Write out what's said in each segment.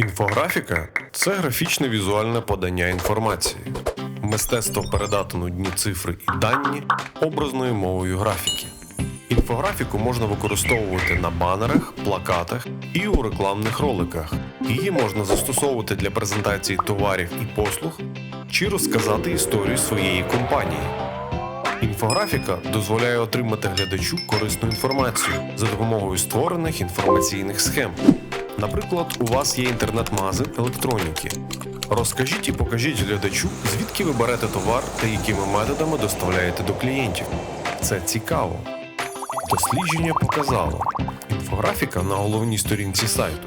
Інфографіка це графічне візуальне подання інформації, мистецтво передати нудні цифри і дані образною мовою графіки. Інфографіку можна використовувати на банерах, плакатах і у рекламних роликах. Її можна застосовувати для презентації товарів і послуг чи розказати історію своєї компанії. Інфографіка дозволяє отримати глядачу корисну інформацію за допомогою створених інформаційних схем. Наприклад, у вас є інтернет-магазин електроніки. Розкажіть і покажіть глядачу, звідки ви берете товар та якими методами доставляєте до клієнтів. Це цікаво. Дослідження показало, інфографіка на головній сторінці сайту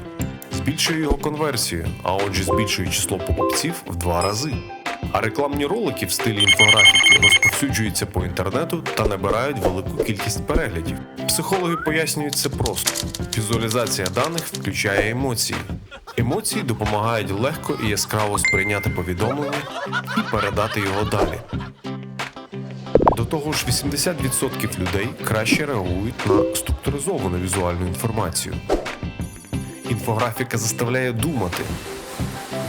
збільшує його конверсію, а отже збільшує число покупців в два рази. А рекламні ролики в стилі інфографіки розповсюджуються по інтернету та набирають велику кількість переглядів. Психологи пояснюють це просто: візуалізація даних включає емоції. Емоції допомагають легко і яскраво сприйняти повідомлення і передати його далі. До того ж, 80% людей краще реагують на структуризовану візуальну інформацію. Інфографіка заставляє думати.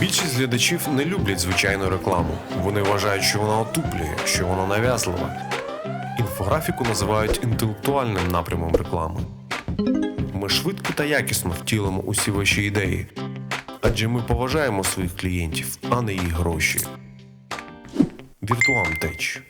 Більшість глядачів не люблять звичайну рекламу. Вони вважають, що вона отуплює, що вона нав'язлива. Інфографіку називають інтелектуальним напрямом реклами. Ми швидко та якісно втілимо усі ваші ідеї, адже ми поважаємо своїх клієнтів, а не їх гроші. Віртуам Теч